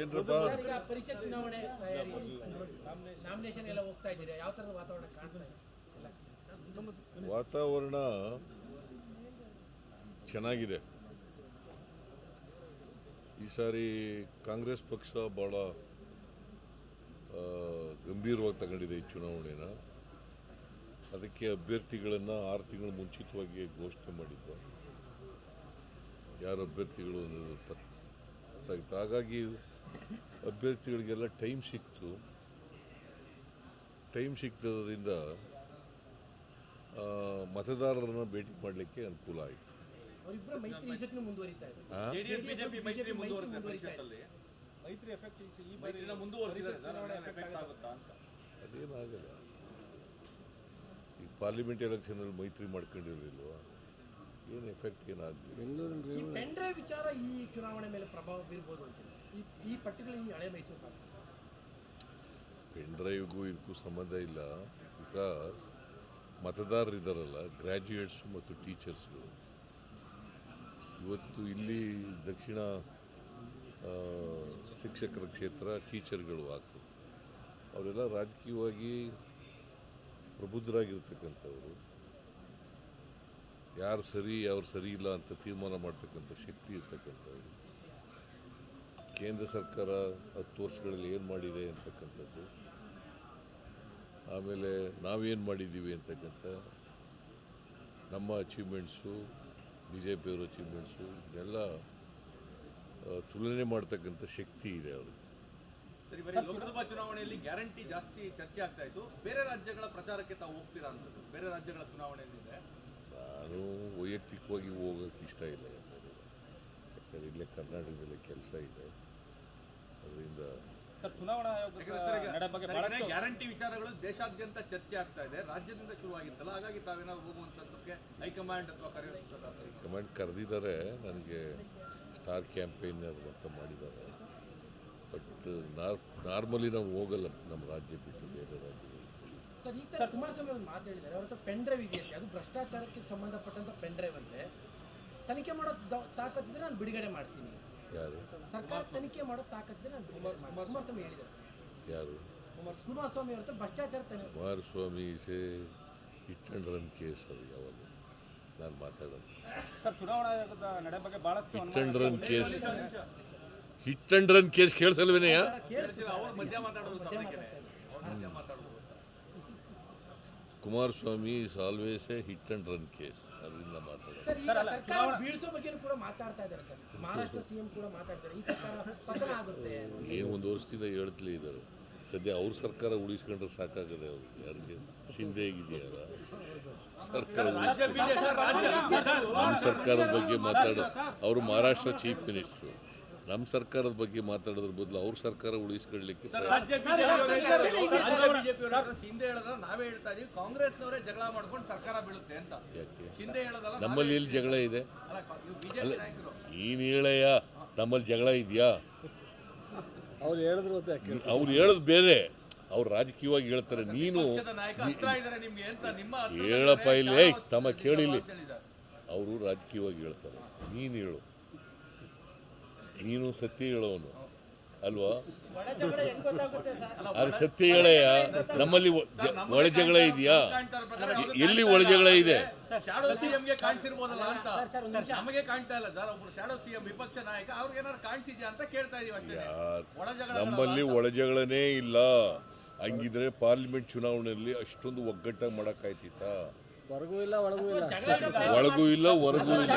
ಏನ್ರಪ್ಪ? ಸರ್, ಈಗ ಪರಿಷತ್ ಚುನಾವಣೆ ತಯಾರಿ ನಾಮಿನೇಷನ್ ಎಲ್ಲ ಹೋಗ್ತಾ ಇದ್ದೀರಾ? ಯಾವ ಥರದ ವಾತಾವರಣ ಕಾಣ್ತಾ ಇದೆ? ವಾತಾವರಣ ಚೆನ್ನಾಗಿದೆ. ಈ ಸಾರಿ ಕಾಂಗ್ರೆಸ್ ಪಕ್ಷ ಭಾಳ ಆ, ಗಂಭೀರವಾಗಿ ತಗೊಂಡಿದೆ ಈ ಚುನಾವಣೆನ. ಅದಕ್ಕೆ ಅಭ್ಯರ್ಥಿಗಳನ್ನು ಆರು ತಿಂಗಳು ಮುಂಚಿತವಾಗಿ ಘೋಷಣೆ ಮಾಡಿದ್ದ. ಯಾರು ಅಭ್ಯರ್ಥಿಗಳು ಗೊತ್ತಾಗಿತ್ತು ಹಾಗಾಗಿ ಅಭ್ಯರ್ಥಿಗಳಿಗೆಲ್ಲ ಟೈಮ್ ಸಿಕ್ತು. ಟೈಮ್ ಸಿಕ್ತದ್ರಿಂದ ಮತದಾರರನ್ನು ಮತದಾರರನ್ನ ಭೇಟಿ ಮಾಡಲಿಕ್ಕೆ ಅನುಕೂಲ ಆಯಿತು. ಅವರಿಬ್ಬರ ಮೈತ್ರಿ ಈ ಸತಿನೂ ಮುಂದುವರಿತಾ ಇದೆ ಜೆಡಿಎಸ್ ಬಿಜೆಪಿ ಮೈತ್ರಿ ಮುಂದುವರೆದ ಮುಂದುವರಿತಾ ಇದೆ. ಪರಿಷತ್ತಲ್ಲಿ ಮೈತ್ರಿನ ಮುಂದುವರಿಸಿದರೆ ಎಫೆಕ್ಟ್ ಆಗುತ್ತಾ ಅಂತ. ಅದೇನಾಗಲ್ಲ ಈ ಪಾರ್ಲಿಮೆಂಟ್ ಎಲೆಕ್ಷನಲ್ಲಿ ಮೈತ್ರಿ ಮಾಡ್ಕೊಂಡಿರಲಿಲ್ವಾ? ಏನು ಎಫೆಕ್ಟ್ ಏನಾಗಲಿಲ್ಲ ಈ ಪೆನ್ ಡ್ರೈವ್ ವಿಚಾರ ಈ ಚುನಾವಣೆ ಮೇಲೆ ಪ್ರಭಾವ ಬೀರ್ಬೋದು ಅಂತ ಈ ಈ ಪರ್ಟಿಕ್ಯುಲರ್ ಈ ಹಳೆ ಮೈಸೂರು. ಪೆನ್ ಡ್ರೈವ್ಗೂ ಇದಕ್ಕೂ ಸಂಬಂಧ ಇಲ್ಲ. ಬಿಕಾಸ್ ಮತದಾರರಿದ್ದಾರಲ್ಲ ಗ್ರ್ಯಾಜುಯೇಟ್ಸು ಮತ್ತು ಟೀಚರ್ಸ್ಗಳು ಇವತ್ತು ಇಲ್ಲಿ ದಕ್ಷಿಣ ಆ, ಶಿಕ್ಷಕರ ಕ್ಷೇತ್ರ ಟೀಚರ್ಗಳು ಆಗ್ತದೆ ಅವರೆಲ್ಲ ರಾಜಕೀಯವಾಗಿ ಪ್ರಬುದ್ಧರಾಗಿರ್ತಕ್ಕಂಥವ್ರು. ಯಾರು ಸರಿ ಯಾರು ಸರಿ ಇಲ್ಲ ಅಂತ ತೀರ್ಮಾನ ಮಾಡ್ತಕ್ಕಂಥ ಶಕ್ತಿ ಇರ್ತಕ್ಕಂಥದ್ದು ಕೇಂದ್ರ ಸರ್ಕಾರ ಹತ್ತು ವರ್ಷಗಳಲ್ಲಿ ಏನು ಮಾಡಿದೆ ಅಂತಕ್ಕಂಥದ್ದು. ಆಮೇಲೆ ನಾವೇನು ಮಾಡಿದ್ದೀವಿ ಅಂತಕ್ಕಂಥ ನಮ್ಮ ಅಚೀವ್ಮೆಂಟ್ಸು ಬಿ ಜೆ ಪಿಯವ್ರ ಅಚೀವ್ಮೆಂಟ್ಸು ಎಲ್ಲ ತುಲನೆ ಮಾಡ್ತಕ್ಕಂಥ ಶಕ್ತಿ ಇದೆ ಅವರು ಲೋಕಸಭಾ ಚುನಾವಣೆಯಲ್ಲಿ ಗ್ಯಾರಂಟಿ ಜಾಸ್ತಿ ಚರ್ಚೆ ಆಗ್ತಾ ಇತ್ತು. ಬೇರೆ ರಾಜ್ಯಗಳ ಪ್ರಚಾರಕ್ಕೆ ತಾವು ಹೋಗ್ತೀರಾ ಅಂತ ಬೇರೆ ರಾಜ್ಯಗಳ ಚುನಾವಣೆಯಲ್ಲಿದೆ ನಾನು ವೈಯಕ್ತಿಕವಾಗಿ ಹೋಗೋಕ್ಕೆ ಇಷ್ಟ ಇಲ್ಲ ಯಾಕಂದರೆ ಯಾಕಂದರೆ ಇಲ್ಲೇ ಕರ್ನಾಟಕದಲ್ಲಿ ಕೆಲಸ ಇದೆ. ಅದರಿಂದ ಸರ್ ಚುನಾವಣಾ ಆಯೋಗದ ನಡೆ ಬಗ್ಗೆ ಬಹಳಷ್ಟು ಗ್ಯಾರಂಟಿ ವಿಚಾರಗಳು ದೇಶಾದ್ಯಂತ ಚರ್ಚೆ ಆಗ್ತಾ ಇದೆ. ರಾಜ್ಯದಿಂದ ಶುರುವಾಗಿತ್ತಲ್ಲ ಹಾಗಾಗಿ ತಾವೇನಾದ್ರು ಹೋಗುವಂಥದ್ದಕ್ಕೆ ಹೈಕಮಾಂಡ್ ಅಥವಾ ಕರೆಯುವಂಥದ್ದು ಕಮೆಂಟ್ ಕರೆದಿದ್ದಾರೆ. ನನಗೆ ಸ್ಟಾರ್ ಕ್ಯಾಂಪೇನರ್ ಅಂತ ಮಾಡಿದ್ದಾರೆ. ಬಟ್ ನಾರ್ ನಾರ್ಮಲಿ ನಾವು ಹೋಗಲ್ಲ ನಮ್ಮ ರಾಜ್ಯ ಬಿಟ್ಟು ಬೇರೆ ರಾಜ್ಯಗಳು ಸರ್ ಈಗ ಕುಮಾರಸ್ವಾಮಿ ಅವರು ಮಾತಾಡಿದ್ದಾರೆ ಅವ್ರ ಹತ್ರ ಪೆನ್ ಡ್ರೈವ್ ಇದೆಯಂತೆ. ಅದು ಭ್ರಷ್ಟಾಚಾರಕ್ಕೆ ಸಂಬಂಧಪಟ್ಟಂತ ಪೆನ್ ಡ್ರೈವ್ ಅಂತೆ. ತನಿಖೆ ಮಾಡೋ ತಾಕತ್ತಿದ್ರೆ ನಾನು ಬಿಡುಗಡೆ ಮಾಡ್ತೀನಿ. ಯಾರು? ಸರ್ಕಾರ ತನಿಖೆ ಮಾಡೋ ತಾಕತ್ತಿದ್ರೆ ನಾನು ಬಿಡುಗಡೆ ಮಾಡ್ತೀನಿ. ಕುಮಾರಸ್ವಾಮಿ ಹೇಳಿದ್ದಾರೆ. ಯಾರು? ಕುಮಾರಸ್ವಾಮಿ ಅವ್ರ ಹತ್ರ ಭ್ರಷ್ಟಾಚಾರ ತನಿಖೆ Kumaraswamy say hit and run case ಅದು ಯಾವಾಗ ನಾನು ಮಾತಾಡೋದು. ಸರ್ ಚುನಾವಣಾ ನಡೆ ಬಗ್ಗೆ ಬಹಳಷ್ಟು ಹಿಟ್ ಕೇಸ್ ಅನುಮಾನ ರನ್ ಕೇಸ್. ಹಿಟ್ ಮಾತಾಡೋದು ರನ್ ಕೇಸ್ ಕೇಳಿಸಲ್ವೇನೆಯಾ ಅವ್ರು ಮಧ್ಯ ಮಾತಾಡೋದು ಸಭೆಗೆ ಅವ್ರು ಮಧ್ಯ ಮಾತಾಡೋದು Kumaraswamy is always a hit and run case ಅದರಿಂದ ಮಾತಾಡ್ತಾರೆ. ಏನು ಒಂದು ವರ್ಷದಿಂದ ಹೇಳ್ತಲೇ ಇದ್ದಾರೆ. ಸದ್ಯ ಅವ್ರ ಸರ್ಕಾರ ಉಳಿಸ್ಕೊಂಡ್ರೆ ಸಾಕಾಗದೆ ಅವ್ರು. ಯಾರಿಗೆ? ಶಿಂದೆ ಆಗಿದೆಯಲ್ಲ ಸರ್ಕಾರ ನಮ್ಮ ಸರ್ಕಾರದ ಬಗ್ಗೆ ಮಾತಾಡೋ. ಅವರು ಮಹಾರಾಷ್ಟ್ರ ಚೀಫ್ ಮಿನಿಸ್ಟ್ರು. ನಮ್ಮ ಸರ್ಕಾರದ ಬಗ್ಗೆ ಮಾತಾಡೋದ್ರ ಬದಲು ಅವ್ರ ಸರ್ಕಾರ ಉಳಿಸ್ಕೊಳ್ಳಿಕ್ಕೆ ಪ್ರಯತ್ನ. ರಾಜ್ಯ ಬಿಜೆಪಿ ಹಿಂದೆ ಹೇಳಿದ್ರೆ ನಾವೇ ಹೇಳ್ತಾ ಕಾಂಗ್ರೆಸ್ನವರೇ ಜಗಳ ಮಾಡ್ಕೊಂಡು ಸರ್ಕಾರ ಬೀಳುತ್ತೆ ಅಂತ. ಯಾಕೆ? ಹಿಂದೆ ಹೇಳೋದಲ್ಲ ನಮ್ಮಲ್ಲಿ ಎಲ್ಲಿ ಜಗಳ ಇದೆ? ಈ ನೀನು ಹೇಳಯ್ಯ ನಮ್ಮಲ್ಲಿ ಜಗಳ ಇದೆಯಾ? ಅವ್ರು ಹೇಳಿದ್ರು ಅಂತ ಅವ್ರು ಹೇಳೋದು ಬೇರೆ. ಅವ್ರು ರಾಜಕೀಯವಾಗಿ ಹೇಳ್ತಾರೆ. ನೀನು ನಾಯಕ ಹತ್ರ ಇದಾರೆ ನಿಮ್ಗೆ ಅಂತ ನಿಮ್ಮ ಹತ್ರ ಹೇಳಪ್ಪ ಇಲ್ಲಿ ಏಯ್, ತಮ್ಮ ಕೇಳಿಲ್ಲಿ. ಅಂತ ಅವರು ರಾಜಕೀಯವಾಗಿ ಹೇಳ್ತಾರೆ. ನೀನು ಹೇಳು. ನೀನು ಸತ್ಯ ಹೇಳೋನು ಅಲ್ವಾ? ಅದು ಸತ್ಯ ಹೇಳಯ್ಯ? ನಮ್ಮಲ್ಲಿ ಒಳಜಗಳ ಜ- ಒಳ ಜಗಳ ಇದೆಯಾ? ಎಲ್ಲಿ ಒಳಜಗಳ ಒಳ ಜಗಳ ಇದೆ? ನಮ್ಮಲ್ಲಿ ಒಳ ಜಗಳನೇ ಇಲ್ಲ. ಹಂಗಿದ್ರೆ ಪಾರ್ಲಿಮೆಂಟ್ ಚುನಾವಣೆಯಲ್ಲಿ ಅಷ್ಟೊಂದು ಒಗ್ಗಟ್ಟಾಗಿ ಮಾಡಕ್ಕಾಯ್ತಿತ್ತ? ಹೊರಗೂ ಇಲ್ಲ ಒಳಗೂ ಇಲ್ಲ. ಜಗಳ ಒಳಗೂ ಇಲ್ಲ ಹೊರಗೂ ಇಲ್ಲ.